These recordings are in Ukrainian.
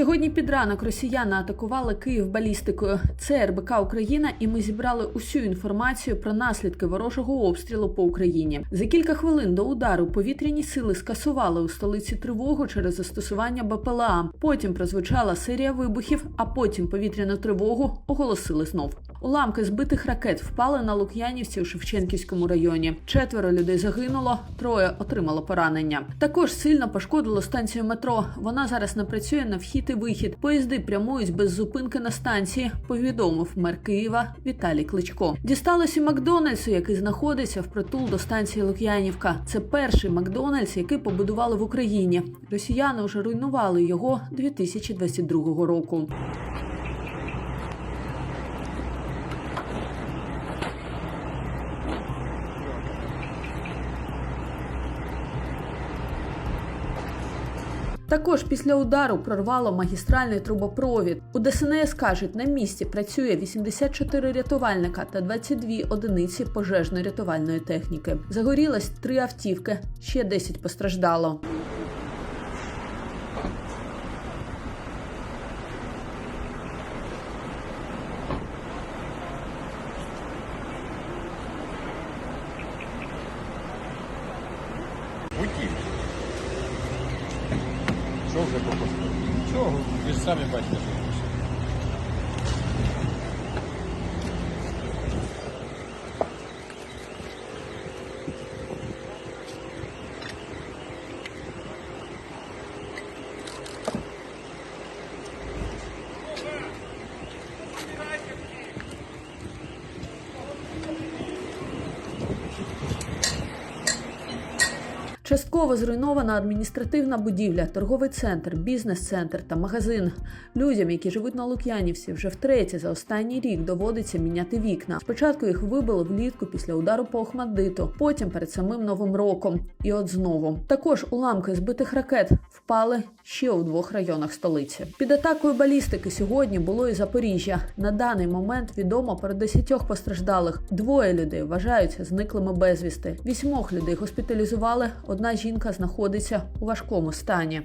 Сьогодні під ранок росіяни атакували Київ балістикою. Це РБК Україна, і ми зібрали усю інформацію про наслідки ворожого обстрілу по Україні. За кілька хвилин до удару повітряні сили скасували у столиці тривогу через застосування БПЛА. Потім прозвучала серія вибухів, а потім повітряну тривогу оголосили знов. Уламки збитих ракет впали на Лук'янівці у Шевченківському районі. Четверо людей загинуло, троє отримало поранення. Також сильно пошкодило станцію метро. Вона зараз не працює на вхід і вихід. Поїзди прямують без зупинки на станції. Повідомив мер Києва Віталій Кличко. Дісталось і Макдональдсу, який знаходиться впритул до станції Лук'янівка. Це перший Макдональдс, який побудували в Україні. Росіяни вже руйнували його 2022 року. Також після удару прорвало магістральний трубопровід. У ДСНС кажуть, на місці працює 84 рятувальника та 22 одиниці пожежно-рятувальної техніки. Загорілось три автівки, ще 10 постраждало. Утік. Що вже пропустили? Нічого, ви ж самі бачите, Частково зруйнована адміністративна будівля, торговий центр, бізнес-центр та магазин. Людям, які живуть на Лук'янівці, вже втретє за останній рік доводиться міняти вікна. Спочатку їх вибило влітку після удару по Охмаддиту, потім перед самим новим роком. І от знову також уламки збитих ракет впали ще у двох районах столиці. Під атакою балістики сьогодні було і Запоріжжя. На даний момент відомо про десятьох постраждалих. Двоє людей вважаються зниклими безвісти. Вісьмох людей госпіталізували. Одна жінка знаходиться у важкому стані.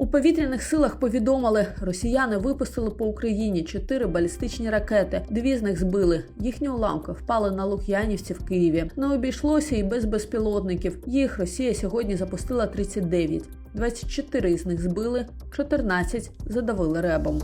У повітряних силах повідомили, росіяни випустили по Україні чотири балістичні ракети. Дві з них збили. Їхні уламки впали на Лук'янівці в Києві. Не обійшлося і без безпілотників. Їх Росія сьогодні запустила 39. 24 із них збили, 14 задавили ребом.